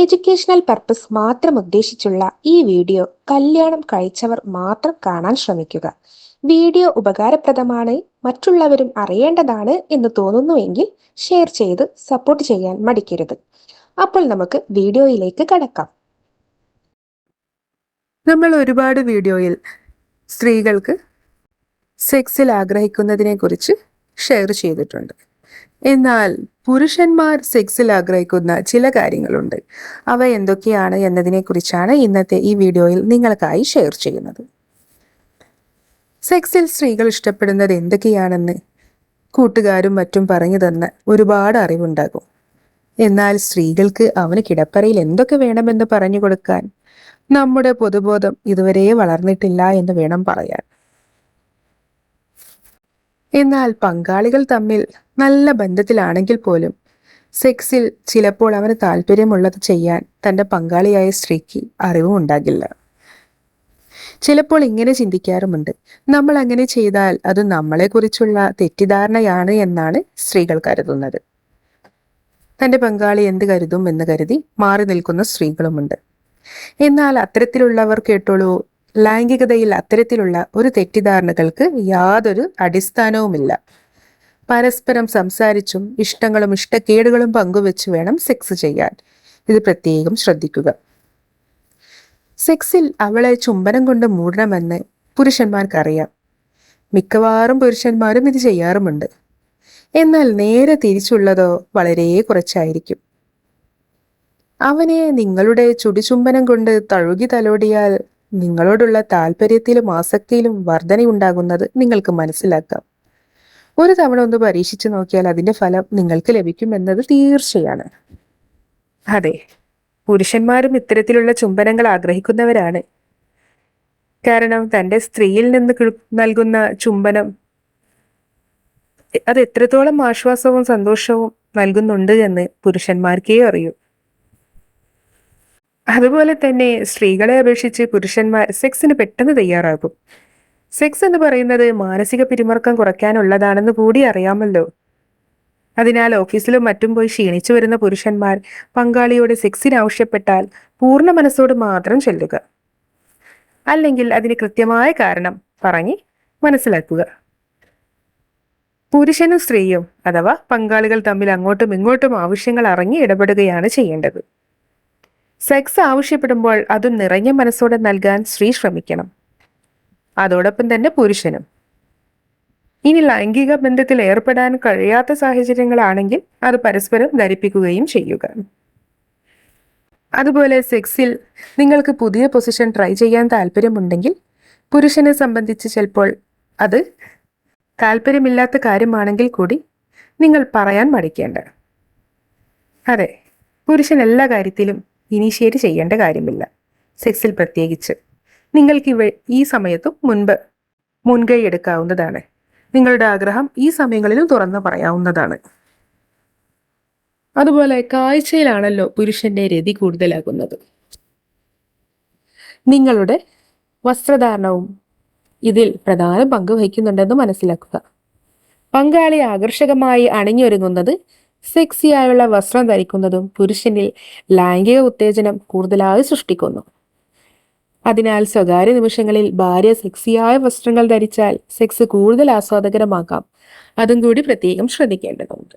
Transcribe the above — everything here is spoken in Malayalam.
എഡ്യൂക്കേഷണൽ പർപ്പസ് മാത്രം ഉദ്ദേശിച്ചുള്ള ഈ വീഡിയോ കല്യാണം കഴിച്ചവർ മാത്രം കാണാൻ ശ്രമിക്കുക. വീഡിയോ ഉപകാരപ്രദമാണ് മറ്റുള്ളവരും അറിയേണ്ടതാണ് എന്ന് തോന്നുന്നുവെങ്കിൽ ഷെയർ ചെയ്ത് സപ്പോർട്ട് ചെയ്യാൻ മടിക്കരുത്. അപ്പോൾ നമുക്ക് വീഡിയോയിലേക്ക് കടക്കാം. നമ്മൾ ഒരുപാട് വീഡിയോയിൽ സ്ത്രീകൾക്ക് സെക്സിൽ ആഗ്രഹിക്കുന്നതിനെ കുറിച്ച് ഷെയർ ചെയ്തിട്ടുണ്ട്. എന്നാൽ പുരുഷന്മാർ സെക്സിൽ ആഗ്രഹിക്കുന്ന ചില കാര്യങ്ങളുണ്ട്. അവ എന്തൊക്കെയാണ് എന്നതിനെക്കുറിച്ചാണ് ഇന്നത്തെ ഈ വീഡിയോയിൽ നിങ്ങൾക്കായി ഷെയർ ചെയ്യുന്നത്. സെക്സിൽ സ്ത്രീകൾ ഇഷ്ടപ്പെടുന്നത് എന്തൊക്കെയാണെന്ന് കൂട്ടുകാരും മറ്റും പറഞ്ഞു തന്ന് ഒരുപാട് അറിവുണ്ടാകും. എന്നാൽ സ്ത്രീകൾക്ക് അവന് കിടപ്പറയിൽ എന്തൊക്കെ വേണമെന്ന് പറഞ്ഞു കൊടുക്കാൻ നമ്മുടെ പൊതുബോധം ഇതുവരെ വളർന്നിട്ടില്ല എന്ന് വേണം പറയാൻ. എന്നാൽ പങ്കാളികൾ തമ്മിൽ നല്ല ബന്ധത്തിലാണെങ്കിൽ പോലും സെക്സിൽ ചിലപ്പോൾ അവന് താല്പര്യമുള്ളത് ചെയ്യാൻ തന്റെ പങ്കാളിയായ സ്ത്രീക്ക് അറിവും ഉണ്ടാകില്ല. ചിലപ്പോൾ ഇങ്ങനെ ചിന്തിക്കാറുമുണ്ട്. നമ്മൾ അങ്ങനെ ചെയ്താൽ അത് നമ്മളെക്കുറിച്ചുള്ള തെറ്റിദ്ധാരണയാണ് എന്നാണ് സ്ത്രീകൾ കരുതുന്നത്. തന്റെ പങ്കാളി എന്ത് കരുതും എന്ന് കരുതി മാറി നിൽക്കുന്ന സ്ത്രീകളുമുണ്ട്. എന്നാൽ അത്തരത്തിലുള്ളവർ കേട്ടോളൂ ലൈംഗികതയിൽ അത്തരത്തിലുള്ള ഒരു തെറ്റിദ്ധാരണകൾക്ക് യാതൊരു അടിസ്ഥാനവുമില്ല. പരസ്പരം സംസാരിച്ചും ഇഷ്ടങ്ങളും ഇഷ്ടക്കേടുകളും പങ്കുവെച്ച് വേണം സെക്സ് ചെയ്യാൻ. ഇത് പ്രത്യേകം ശ്രദ്ധിക്കുക. സെക്സിൽ അവളെ ചുംബനം കൊണ്ട് മൂടണമെന്ന് പുരുഷന്മാർക്കറിയാം. മിക്കവാറും പുരുഷന്മാരും ഇത് ചെയ്യാറുമുണ്ട്. എന്നാൽ നേരെ തിരിച്ചുള്ളതോ വളരെ കുറച്ചായിരിക്കും. അവനെ നിങ്ങളുടെ ചുടിചുംബനം കൊണ്ട് തഴുകി തലോടിയാൽ നിങ്ങളോടുള്ള താല്പര്യത്തിലും ആസക്തിയിലും വർധനയുണ്ടാകുന്നത് നിങ്ങൾക്ക് മനസ്സിലാക്കാം. ഒരു തവണ ഒന്ന് പരീക്ഷിച്ചു നോക്കിയാൽ അതിന്റെ ഫലം നിങ്ങൾക്ക് ലഭിക്കുമെന്നത് തീർച്ചയാണ്. അതെ പുരുഷന്മാരും ഇത്തരത്തിലുള്ള ചുംബനങ്ങൾ ആഗ്രഹിക്കുന്നവരാണ്. കാരണം തന്റെ സ്ത്രീയിൽ നിന്ന് നൽകുന്ന ചുംബനം അത് എത്രത്തോളം ആശ്വാസവും സന്തോഷവും നൽകുന്നുണ്ട് എന്ന് പുരുഷന്മാർക്കേ അറിയൂ. അതുപോലെ തന്നെ സ്ത്രീകളെ അപേക്ഷിച്ച് പുരുഷന്മാർ സെക്സിന് പെട്ടെന്ന് തയ്യാറാകും. സെക്സ് എന്ന് പറയുന്നത് മാനസിക പിരിമുറുക്കം കുറയ്ക്കാനുള്ളതാണെന്ന് കൂടി അറിയാമല്ലോ. അതിനാൽ ഓഫീസിലും മറ്റും പോയി ക്ഷീണിച്ചു വരുന്ന പുരുഷന്മാർ പങ്കാളിയോട് സെക്സിന് ആവശ്യപ്പെട്ടാൽ പൂർണ മനസ്സോട് മാത്രം ചെല്ലുക. അല്ലെങ്കിൽ അതിന് കൃത്യമായ കാരണം പറഞ്ഞ് മനസ്സിലാക്കുക. പുരുഷനും സ്ത്രീയും അഥവാ പങ്കാളികൾ തമ്മിൽ അങ്ങോട്ടും ഇങ്ങോട്ടും ആവശ്യങ്ങൾ അറിഞ്ഞ് ഇടപെടുകയാണ് ചെയ്യേണ്ടത്. സെക്സ് ആവശ്യപ്പെടുമ്പോൾ അതും നിറഞ്ഞ മനസ്സോടെ നൽകാൻ സ്ത്രീ ശ്രമിക്കണം. അതോടൊപ്പം തന്നെ പുരുഷനും. ഇനി ലൈംഗിക ബന്ധത്തിൽ ഏർപ്പെടാൻ കഴിയാത്ത സാഹചര്യങ്ങളാണെങ്കിൽ അത് പരസ്പരം ധരിപ്പിക്കുകയും ചെയ്യുക. അതുപോലെ സെക്സിൽ നിങ്ങൾക്ക് പുതിയ പൊസിഷൻ ട്രൈ ചെയ്യാൻ താല്പര്യമുണ്ടെങ്കിൽ പുരുഷനെ സംബന്ധിച്ച് ചിലപ്പോൾ അത് താല്പര്യമില്ലാത്ത കാര്യമാണെങ്കിൽ കൂടി നിങ്ങൾ പറയാൻ മടിക്കേണ്ട. അതെ പുരുഷൻ എല്ലാ കാര്യത്തിലും ഇനീഷ്യേറ്റ് ചെയ്യേണ്ട കാര്യമില്ല. സെക്സിൽ പ്രത്യേകിച്ച്. നിങ്ങൾക്ക് ഇവ ഈ സമയത്തും മുൻപ് മുൻകൈ എടുക്കാവുന്നതാണ്. നിങ്ങളുടെ ആഗ്രഹം ഈ സമയങ്ങളിലും തുറന്നു പറയാവുന്നതാണ്. അതുപോലെ കാഴ്ചയിലാണല്ലോ പുരുഷന്റെ രതി കൂടുതലാകുന്നത്. നിങ്ങളുടെ വസ്ത്രധാരണവും ഇതിൽ പ്രധാന പങ്ക് വഹിക്കുന്നുണ്ടെന്ന് മനസ്സിലാക്കുക. പങ്കാളി ആകർഷകമായി അണിഞ്ഞൊരുങ്ങുന്നത് സെക്സിയായുള്ള വസ്ത്രം ധരിക്കുന്നതും പുരുഷനിൽ ലൈംഗിക ഉത്തേജനം കൂടുതലായി സൃഷ്ടിക്കുന്നു. അതിനാൽ സ്വകാര്യ നിമിഷങ്ങളിൽ ഭാര്യ സെക്സിയായ വസ്ത്രങ്ങൾ ധരിച്ചാൽ സെക്സ് കൂടുതൽ ആസ്വാദകരമാക്കാം. അതും കൂടി പ്രത്യേകം ശ്രദ്ധിക്കേണ്ടതുണ്ട്.